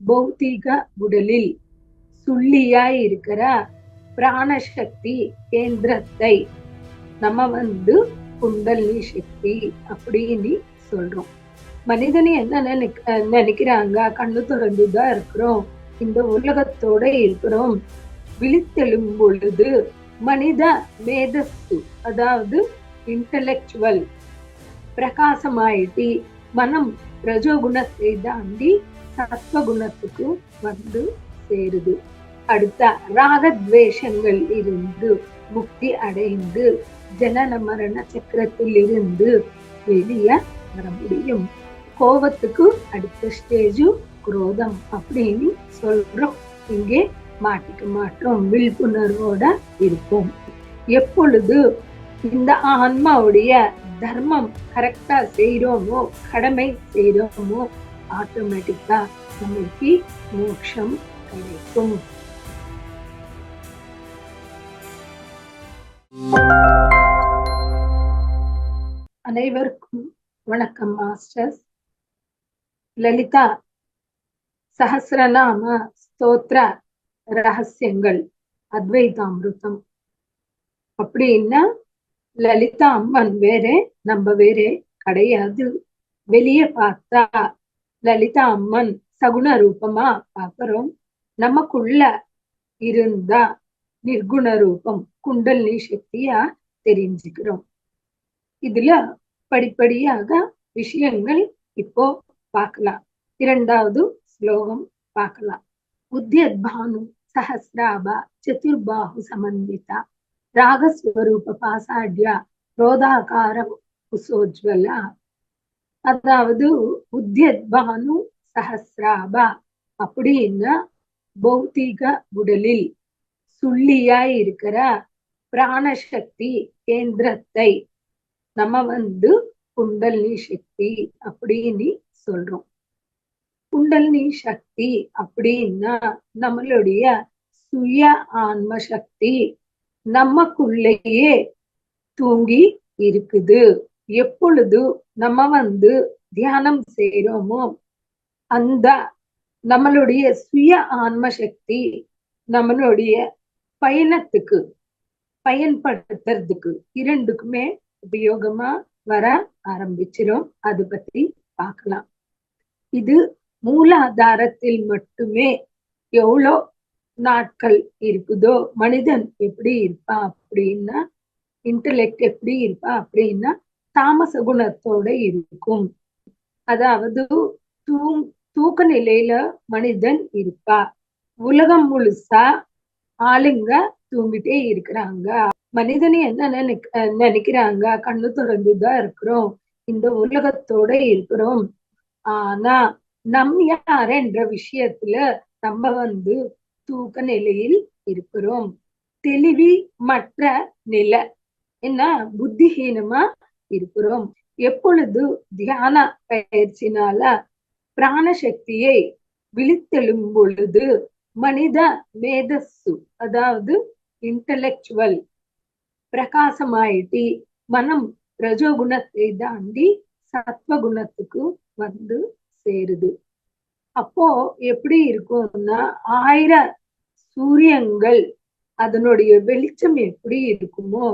பௌத்திக உடலில் சுள்ளியாய் இருக்கிற பிராணசக்தி கேந்திரத்தை நம்ம வந்து குண்டலினி சக்தி அப்படின்னு சொல்றோம். மனிதனை என்ன நினைக்க நினைக்கிறாங்க? கண்ணு திறந்துதான் இருக்கிறோம். இந்த உலகத்தோட இருக்கிறோம். விழித்தெழும் பொழுது மனித மேதஸ்து அதாவது இன்டலெக்சுவல் பிரகாசமாயிட்டு மனம் ரஜோகுணத்தை தாண்டி சத்வகுணத்துக்கு வந்து சேருது. அடுத்த ராகத்வேஷங்கள் இருந்து முக்தி அடைந்து ஜனன மரண சக்கரத்தில் இருந்து வெளிய வர முடியும். கோபத்துக்கு அடுத்த ஸ்டேஜு குரோதம் அப்படின்னு சொல்றோம். இங்கே மாட்டிக்க மாட்டோம் விழிப்புணர்வோட இருப்போம். எப்பொழுது இந்த ஆன்மாவுடைய தர்மம் கரெக்டா செய்யறோமோ கடமை செய்யறோமோ ஆட்டோமேட்டிக்கா நம்மளுக்கு மோட்சம் கிடைக்கும். அனைவருக்கும் வணக்கம் மாஸ்டர்ஸ் லலிதா சஹசிரநாம ஸ்தோத்ர ரகசியங்கள் அத்வைதாமிருத்தம் அப்படின்னா லலிதா அம்மன் வேறே நம்ம வேறே கிடையாது. வெளியே பார்த்தா லலிதா அம்மன் சகுண ரூபமா பாக்குறோம் நமக்குள்ள இருந்தா நிர்குண ரூபம் குண்டலினி சக்தியா தெரிஞ்சுக்கிறோம். இதுல படிப்படியாக விஷயங்கள் இப்போ பார்க்கலாம். இரண்டாவது ஸ்லோகம் பார்க்கலாம். உத்தியத்பானு சஹசிராபா சதுர்பாஹு சமன்விதா ராகஸ்வரூப பாசாட்யா ரோதாகார குசோஜ்வலா அதாவது உத்யத்பானு சஹசிராபா அப்படின்னா பௌத்திக உடலில் சுள்ளியாய் இருக்கிற பிராணசக்தி கேந்திரத்தை நம்ம வந்து குண்டலினி சக்தி அப்படின்னு சொல்றோம். குண்டலினி சக்தி அப்படின்னா நம்மளுடைய சுய ஆன்ம சக்தி நமக்குள்ளேயே தூங்கி இருக்குது. எப்பொழுது நம்ம வந்து தியானம் செய்யறோமோ அந்த நம்மளுடைய சுய ஆன்ம சக்தி நம்மளுடைய பயணத்துக்கு பயன்படுத்துறதுக்கு இரண்டுக்குமே உபயோகமா வர ஆரம்பிச்சிடும் அது பத்தி பார்க்கலாம் இது மூலாதாரத்தில் மட்டுமே எவ்வளோ நாட்கள் இருக்குதோ மனிதன் எப்படி இருப்பா அப்படின்னா இன்டலெக்ட் எப்படி இருப்பா அப்படின்னா தாமச குணத்தோட இருக்கும். அதாவது தூ தூக்க நிலையில மனிதன் இருப்பா உலகம் முழுசா ஆளுங்க தூங்கிட்டே இருக்கிறாங்க. மனிதனை என்ன நினைக்க நினைக்கிறாங்க? கண்ணு திறந்துதான் இருக்கிறோம். இந்த உலகத்தோட இருக்கிறோம். ஆனா நம் யார் என்ற விஷயத்துல நம்ம வந்து தூக்க நிலையில் இருக்கிறோம். தெளிவி மற்ற நிலை. என்ன புத்திஹீனமா இருக்கிறோம் எப்பொழுது தியான பயிற்சினால பிராணசக்தியை விழித்தெழும் பொழுது மனித மேதஸ்ஸு அதாவது இன்டலெக்சுவல் பிரகாசமாயிட்டி மனம் ரஜோகுணத்தை தாண்டி சத்வகுணத்துக்கு வந்து சேருது. அப்போ எப்படி இருக்கும்னா ஆயிர சூரியங்கள் அதனுடைய வெளிச்சம் எப்படி இருக்குமோ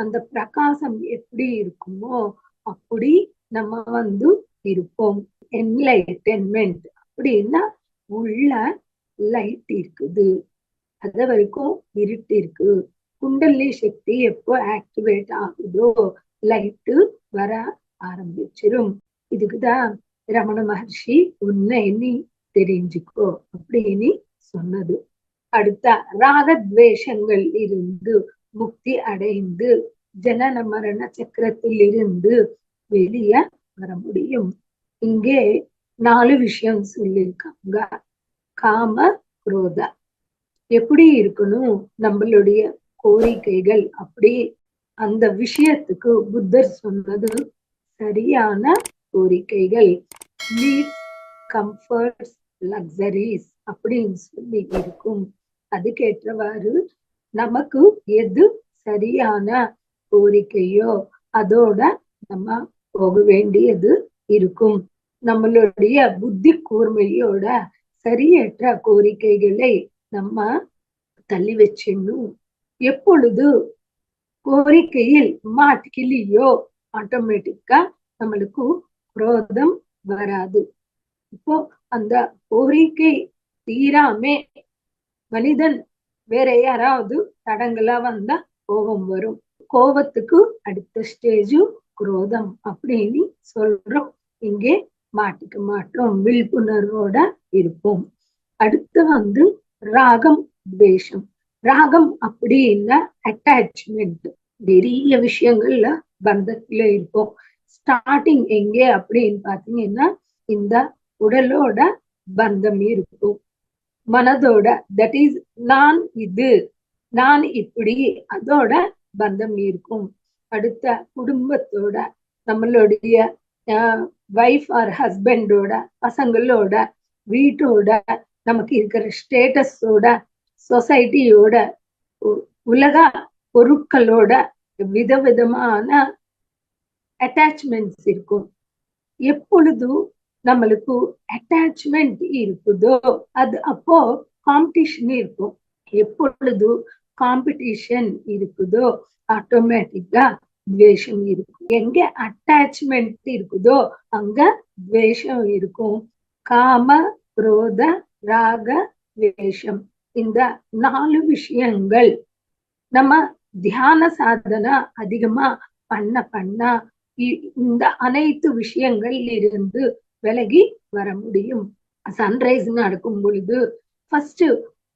அந்த பிரகாசம் எப்படி இருக்குமோ அப்படி நம்ம வந்து இருப்போம். என்லைட்டன்மெண்ட் அப்படின்னா உள்ள லைட் இருக்குது. அது வரைக்கும் இருட்டு இருக்கு. குண்டலி சக்தி எப்போ ஆக்டிவேட் ஆகுதோ லைட்டு வர ஆரம்பிச்சிரும். இதுக்குதான் ரமண மகர்ஷி உன்னை நீ தெரிஞ்சுக்கோ அப்படின்னு சொன்னது. அடுத்த ராகத்வேஷங்கள் இருந்து முக்தி அடைந்து ஜனன மரண சக்கரத்தில் இருந்து வெளிய வர முடியும். இங்கே நாலு விஷயம் சொல்லியிருக்காங்க. காம குரோத. எப்படி இருக்கணும்? நம்மளுடைய கோரிக்கைகள் அப்படி. அந்த விஷயத்துக்கு புத்தர் சொன்னது சரியான கோரிக்கைகள். நீட் கம்ஃபர்ட்ஸ் லக்ஸரிஸ் அப்படின்னு சொல்லி இருக்கும். அதுக்கேற்றவாறு நமக்கு எது சரியான கோரிக்கையோ அதோட நம்ம போக வேண்டியது இருக்கும். நம்மளுடைய புத்தி கூர்மையோட சரியற்ற கோரிக்கைகளை நம்ம தள்ளி வச்சிடணும். எப்பொழுது கோரிக்கையில் மாட்டிக்கிலியோ ஆட்டோமேட்டிக்கா நம்மளுக்கு குரோதம் வராது. இப்போ அந்த கோரிக்கை தீராமே மனிதன் வேற யாராவது தடங்களா வந்தா கோபம் வரும். கோபத்துக்கு அடுத்த ஸ்டேஜு குரோதம் அப்படின்னு சொல்றோம். இங்கே மாட்டிக்க மாட்டோம். விழிப்புணர்வோட இருப்போம். அடுத்து வந்து ராகம் துவேஷம். ராகம் அப்படின்னா அட்டாச்மெண்ட் பெரிய விஷயங்கள்ல பந்தத்துல இருப்போம். ஸ்டார்டிங் எங்கே அப்படின்னு பாத்தீங்கன்னா இந்த உடலோட பந்தம் இருக்கும் மனதோட தட் இஸ் நான் இது. நான் இப்படி. அதோட பந்தம் இருக்கும். அடுத்த குடும்பத்தோட நம்மளுடைய வைஃப் ஆர் ஹஸ்பண்டோட பசங்களோட வீட்டோட நமக்கு இருக்கிற ஸ்டேட்டஸோட சொசைட்டியோட உலக பொருட்களோட விதவிதமான அட்டாச்மெண்ட்ஸ் இருக்கும். எப்பொழுதும் நம்மளுக்கு அட்டாச்மெண்ட் இருக்குதோ அது அப்போ காம்படிஷன் இருக்கும். எப்பொழுது காம்படிஷன் இருக்குதோ ஆட்டோமேட்டிக்கா துவேஷம் இருக்கும். எங்க அட்டாச்மெண்ட் இருக்குதோ அங்க துவேஷம் இருக்கும். காம குரோத ராக துவேஷம். இந்த நாலு விஷயங்கள் நம்ம தியான சாதனை அதிகமா பண்ண பண்ண இந்த அனைத்து விஷயங்கள் இருந்து விலகி வர முடியும். சன்ரைஸ் நடக்கும் பொழுது ஃபர்ஸ்ட்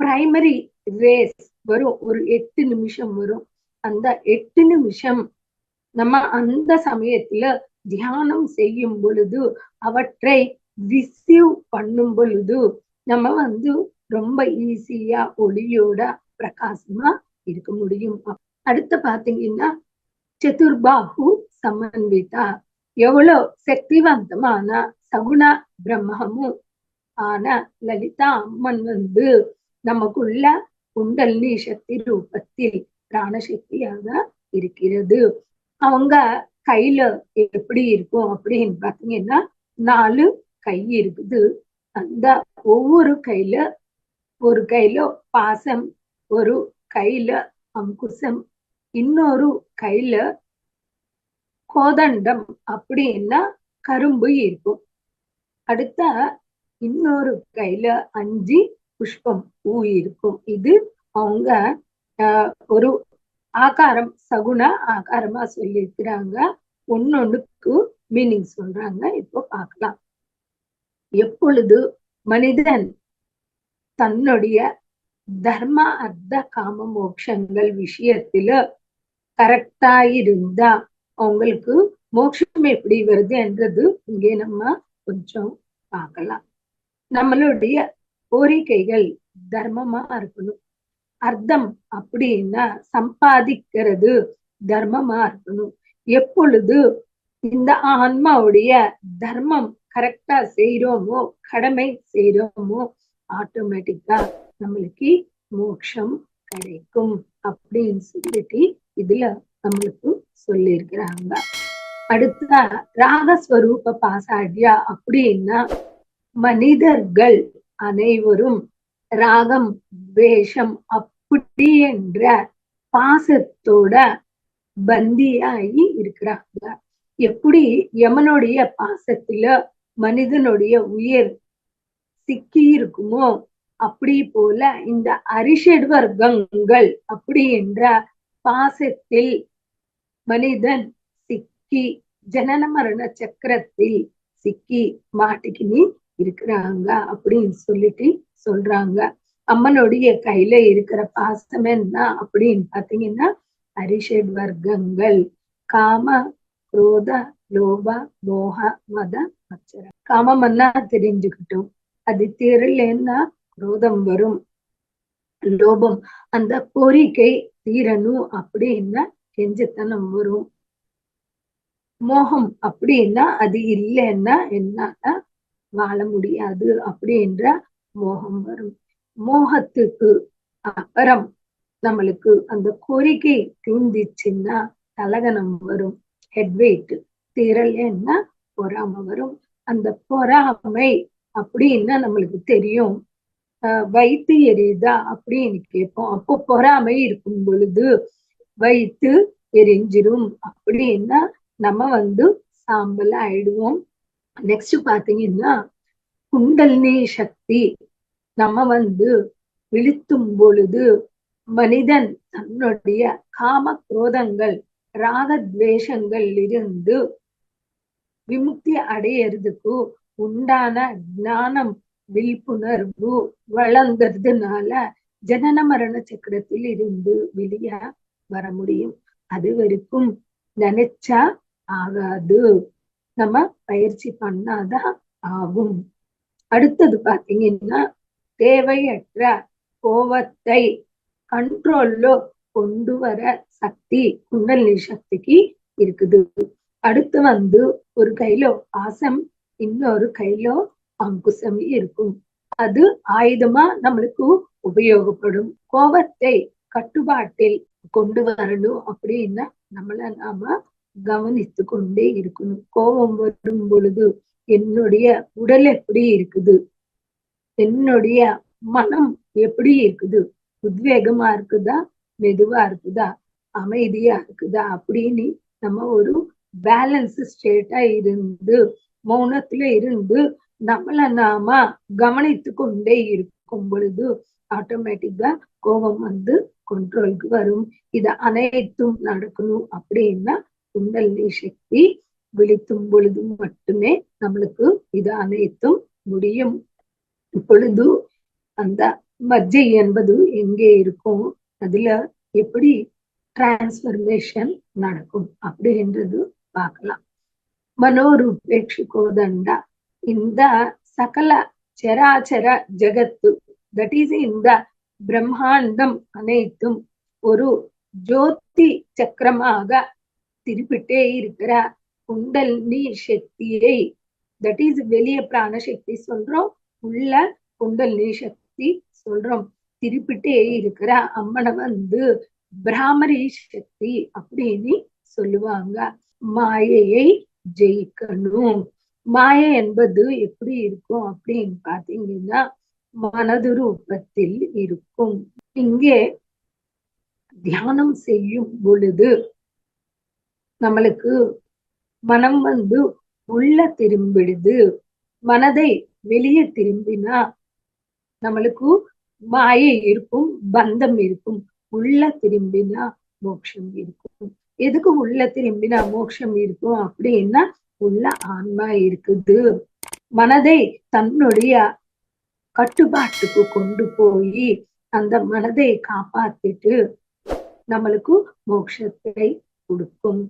பிரைமரி ரேஸ் வரும். ஒரு எட்டு நிமிஷம் வரும். அந்த எட்டு நிமிஷம் நம்ம அந்த சமயத்துல தியானம் செய்யும் பொழுது அவற்றை ரிசீவ் பண்ணும் பொழுது நம்ம வந்து ரொம்ப ஈஸியா ஒளியோட பிரகாசமா இருக்க முடியும். அடுத்து பாத்தீங்கன்னா சதுர்பாகு சமன்விதா எவ்வளவு சக்திவந்தமான சகுண பிரம்மமும் ஆன லலிதா அம்மன் வந்து நமக்குள்ள குண்டலினி சக்தி ரூபத்தில் பிராணசக்தியாக இருக்கிறது. அவங்க கையில எப்படி இருக்கும் அப்படின்னு பாத்தீங்கன்னா நாலு கை இருக்குது. அந்த ஒவ்வொரு கையில ஒரு கையில பாசம் ஒரு கையில அங்குசம் இன்னொரு கையில கோதண்டம் அப்படின்னா கரும்பு இருக்கும். அடுத்த இன்னொரு கையில அஞ்சு புஷ்பம் பூ இருக்கும். இது அவங்க ஒரு ஆகாரம் சகுன ஆகாரமா சொல்லியிருக்கிறாங்க. ஒன்னொன்னுக்கு மீனிங் சொல்றாங்க. இப்போ பார்க்கலாம். எப்பொழுது மனிதன் தன்னுடைய தர்ம அர்த்த காம மோட்சங்கள் விஷயத்துல கரெக்டா இருந்தா அவங்களுக்கு மோட்சம் எப்படி வருதுன்றது இங்கே நம்ம கொஞ்சம் பார்க்கலாம். நம்மளுடைய கோரிக்கைகள் தர்மமா இருக்கணும். அர்த்தம் அப்படின்னா சம்பாதிக்கிறது தர்மமா இருக்கணும். எப்பொழுது இந்த ஆன்மாவுடைய தர்மம் கரெக்டா செய்யறோமோ கடமை செய்யறோமோ ஆட்டோமேட்டிக்கா நம்மளுக்கு மோட்சம் கிடைக்கும் அப்படின்னு சொல்லிட்டு இதுல நம்மளுக்கு சொல்லியிருக்கிறாங்க. அடுத்த ராகஸ்வரூப பாசாட்யா அப்படின்னா மனிதர்கள் அனைவரும் ராகம் வேஷம் அப்படி என்ற பாசத்தோட பந்தியாகி இருக்கிறாங்க. எப்படி? யமனுடைய பாசத்துல மனிதனுடைய உயிர் சிக்கி இருக்குமோ அப்படி போல இந்த அரிஷட் வர்க்கங்கள் அப்படி என்ற பாசத்தில் மனிதன் சிக்கி ஜனன மரண சக்கரத்தில் சிக்கி மாட்டிக்கினி இருக்கிறாங்க அப்படின்னு சொல்லிட்டு சொல்றாங்க. அம்மனுடைய கையில இருக்கிற பாசம் என்ன அப்படின்னு பாத்தீங்கன்னா அரிஷட் வர்க்கங்கள் காம குரோத லோப மோக மத மச்சர காமம்னா தெரிஞ்சுக்கிட்டோம். அது தீரலன்னா குரோதம் வரும். லோபம். அந்த கோரிக்கை தீரணும் அப்படின்னா கெஞ்சத்தனம் வரும். மோகம் அப்படின்னா அது இல்லைன்னா என்னால வாழ முடியாது அப்படின்ற மோகம் வரும். மோகத்துக்கு அப்புறம் நம்மளுக்கு அந்த கோரிக்கை தீந்துச்சுன்னா தலகனம் வரும். ஹெட்வெயிட் தீரலைன்னா பொறாம வரும். அந்த பொறாமை அப்படின்னா நம்மளுக்கு தெரியும். வயிற்று எரியுதா அப்படின்னு கேட்போம். அப்போ பொறாமை இருக்கும் பொழுது வயிற்று எரிஞ்சிரும் அப்படின்னா நம்ம வந்து சாம்பல் ஆயிடுவோம். நெக்ஸ்ட் பாத்தீங்கன்னா குண்டலினி சக்தி. நம்ம வந்து விழித்தும் பொழுது மனிதன் தன்னுடைய காம குரோதங்கள் ராகத்வேஷங்கள் இருந்து விமுக்தி அடையறதுக்கு உண்டான ஞானம் விழிப்புணர்வு வளர்ந்ததுனால ஜனன மரண சக்கரத்தில் இருந்து வெளிய வர முடியும். அது வரைக்கும் நினைச்சா ஆகாது. நம்ம பயிற்சி பண்ணாதான் ஆகும். அடுத்தது பாத்தீங்கன்னா தேவையற்ற கோவத்தை கண்ட்ரோல்ல கொண்டு வர சக்தி குண்டலினி சக்திக்கு இருக்குது. அடுத்து வந்து ஒரு கையில பாசம் இன்னொரு கையில அங்குசம் இருக்கும். அது ஆயுதமா நம்மளுக்கு உபயோகப்படும். கோபத்தை கட்டுப்பாட்டில் கொண்டு வரணும் அப்படின்னா நம்மள நாம கவனித்து கொண்டே இருக்கணும். கோபம் வரும் பொழுது என்னுடைய உடல் எப்படி இருக்குது? என்னுடைய மனம் எப்படி இருக்குது? உத்வேகமா இருக்குதா? மெதுவா இருக்குதா? அமைதியா இருக்குதா? அப்படின்னு நம்ம ஒரு பேலன்ஸ் ஸ்டேட்டா இருந்து மௌனத்துல இருந்து நம்மள நாம கவனித்து கொண்டே இருக்கும் பொழுது ஆட்டோமேட்டிக்கா கோபம் வந்து கண்ட்ரோலுக்கு வரும். இது அனைத்தும் நடக்கணும் அப்படின்னா குண்டலினி சக்தி விழித்தும் பொழுதும் மட்டுமே நம்மளுக்கு இது அனைத்தும் முடியும். இப்பொழுது அந்த மஜ்ஜை என்பது எங்கே இருக்கும்? அதுல எப்படி டிரான்ஸ்பர்மேஷன் நடக்கும் அப்படின்றது பார்க்கலாம். மனோரூபேட்சிக்கோ தண்டா இந்த சகல சராச்சர ஜகத்து தட் இஸ் இந்த பிரம்மாண்டம் அனைத்தும் ஒரு ஜோதி சக்கரமாக திருப்பிட்டே இருக்கிற. குண்டலினி சக்தியை தட் இஸ் வெளிய பிராண சக்தி சொல்றோம். உள்ள குண்டலினி சக்தி சொல்றோம். திருப்பிட்டே இருக்கிற. அம்மனை வந்து பிராமரி சக்தி அப்படின்னு சொல்லுவாங்க. மாயையை ஜெயிக்கணும். மாயை என்பது எப்படி இருக்கும் அப்படின்னு பாத்தீங்கன்னா மனது ரூபத்தில் இருக்கும். இங்கே தியானம் செய்யும் பொழுது நம்மளுக்கு மனம் வந்து உள்ள திரும்பிடுது. மனதை வெளியே திரும்பினா நம்மளுக்கு மாயை இருக்கும் பந்தம் இருக்கும். உள்ள திரும்பினா மோட்சம் இருக்கும். எதுக்கு உள்ள திரும்பினா மோட்சம் இருக்கும் அப்படின்னா உள்ள ஆன்மா இருக்குது. மனதை தன்னுடைய கட்டுப்பாட்டுக்கு கொண்டு போய் அந்த மனதை காப்பாத்திட்டு நம்மளுக்கு மோட்சத்தை கொடுக்கும்.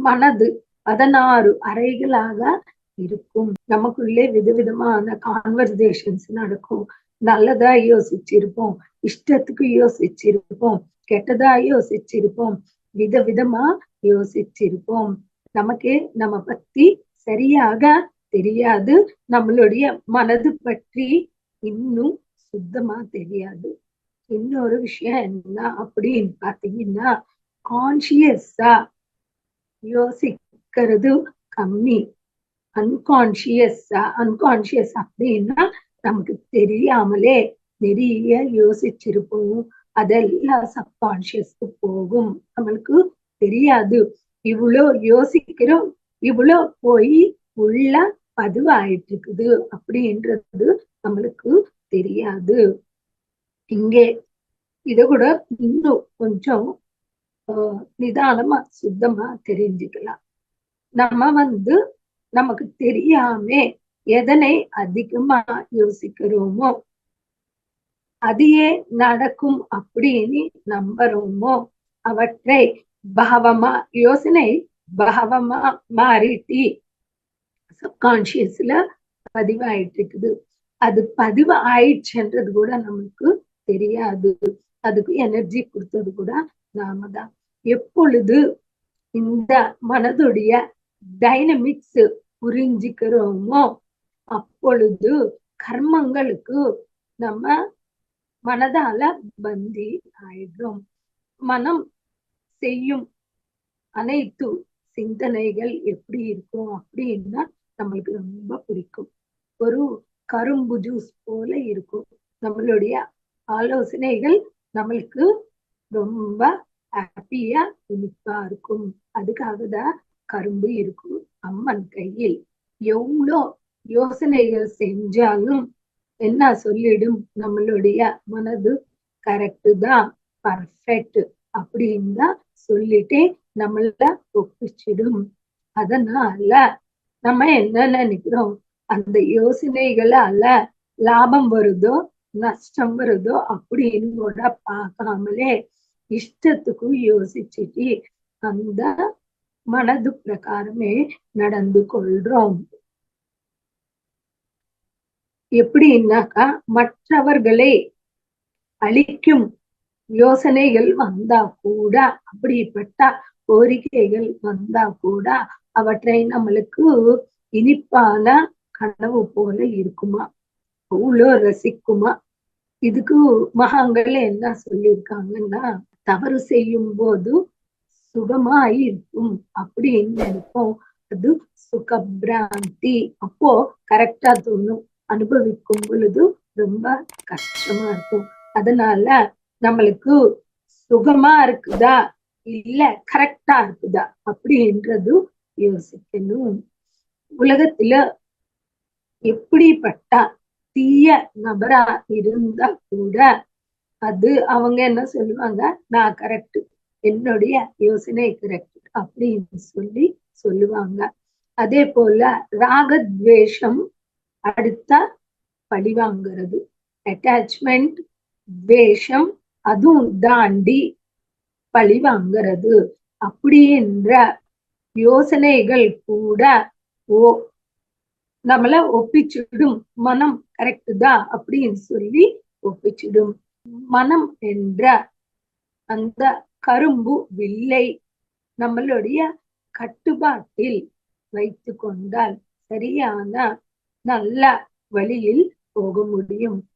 மனது பதினாறு அறைகளாக இருக்கும். நமக்குள்ளே விதவிதமான கான்வர்சேஷன்ஸ் நடக்கும். நல்லதா யோசிச்சிருப்போம். இஷ்டத்துக்கு யோசிச்சிருப்போம். கெட்டதா யோசிச்சிருப்போம். விதவிதமா யோசிச்சிருப்போம். நமக்கு நம்ம பத்தி சரியாக தெரியாது. நம்மளுடைய மனது பற்றி இன்னும் சுத்தமா தெரியாது. இன்னொரு விஷயம் என்ன அப்படின்னு பாத்தீங்கன்னா கான்சியஸா யோசிக்கிறது கம்மி. அன்கான்சியஸ் அன்கான்சியஸ் அப்படின்னா நமக்கு தெரியாமலே நிறைய யோசிச்சிருப்போம். அதெல்லாம் சப்கான்சியஸ்க்கு போகும். நம்மளுக்கு தெரியாது. இவ்வளோ யோசிக்கிறோம் இவ்வளோ போய் உள்ள பதிவாயிட்டு இருக்குது அப்படின்றது நம்மளுக்கு தெரியாது. இங்கே இத கூட இன்னும் கொஞ்சம் நிதானமா சுத்தமா தெரிஞ்சுக்கலாம். நம்ம வந்து நமக்கு தெரியாம எதனை அதிகமா யோசிக்கிறோமோ அதையே நடக்கும் அப்படின்னு நம்புறோமோ அவற்றை பாவமா யோசனை பாவமா மாறிட்டி சப்கான்சியஸ்ல பதிவாயிட்டு இருக்குது. அது பதிவு ஆயிடுச்சுன்றது கூட நமக்கு தெரியாது. அதுக்கு எனர்ஜி கொடுத்தது கூட நாம தான். எப்பொழுது இந்த மனதுடைய டைனமிக்ஸ் புரிஞ்சுக்கிறோமோ அப்பொழுது கர்மங்களுக்கு நம்ம மனதால பந்தி ஆயிடுறோம். மனம் செய்யும் அனைத்து சிந்தனைகள் எப்படி இருக்கும் அப்படின்னா நம்மளுக்கு ரொம்ப பிடிக்கும். ஒரு கரும்பு ஜூஸ் போல இருக்கும். நம்மளுடைய ஆலோசனைகள் நம்மளுக்கு ரொம்ப ஹாப்பியா இனிப்பா இருக்கும் அதுக்காக தான் கரும்பு இருக்கும். அம்மன் கையில் எவ்வளோ யோசனைகள் செஞ்சாலும் என்ன சொல்லிடும்? நம்மளுடைய மனது கரெக்ட் தான் பர்ஃபெக்ட் அப்படின்னு தான் சொல்லிட்டே நம்மள ஒப்பிச்சிடும். அதனால நம்ம என்ன நினைக்கிறோம்? அந்த யோசனைகளால லாபம் வருதோ நஷ்டம் வருதோ அப்படின்னு கூட பார்க்காமலே இஷ்டத்துக்கும் யோசிச்சுட்டு அந்த மனது பிரகாரமே நடந்து கொள்றோம். எப்படின்னாக்கா மற்றவர்களை அழிக்கும் யோசனைகள் வந்தா கூட அப்படிப்பட்ட கோரிக்கைகள் வந்தா கூட அவற்றை நம்மளுக்கு இனிப்பான கனவு போல இருக்குமா? அவ்வளோ ரசிக்குமா? இதுக்கு மகாங்கள் என்ன சொல்லியிருக்காங்கன்னா தவறு செய்யும் போது சுகமாய் இருக்கும் அப்படின்னு நினைப்போம். அது சுகபிராந்தி. அப்போ கரெக்டா தோணும். அனுபவிக்கும் பொழுது ரொம்ப கஷ்டமா இருக்கும். அதனால நம்மளுக்கு சுகமா இருக்குதா? இல்ல கரெக்டா இருக்குதா? அப்படின்றது யோசிக்கணும். உலகத்துல எப்படிப்பட்ட தீய நபரா இருந்தா கூட அது அவங்க என்ன சொல்லுவாங்க? நான் கரெக்ட் என்னுடைய யோசனை கரெக்ட் அப்படின்னு சொல்லி சொல்லுவாங்க. அதே போல ராகத்வேஷம் அடுத்த பழி வாங்குறது. அட்டாச்மெண்ட் வேஷம் அதுவும் தாண்டி பழி வாங்குறது. அப்படின்ற யோசனைகள் கூட ஓ நம்மள ஒப்பிச்சிடும். மனம் கரெக்ட் தான் அப்படின்னு சொல்லி ஒப்பிச்சிடும். மனம் என்ற அந்த கரும்பு வில்லை நம்மளுடைய கட்டுப்பாட்டில் வைத்து கொண்டால் சரியான நல்ல வழியில் போக முடியும்.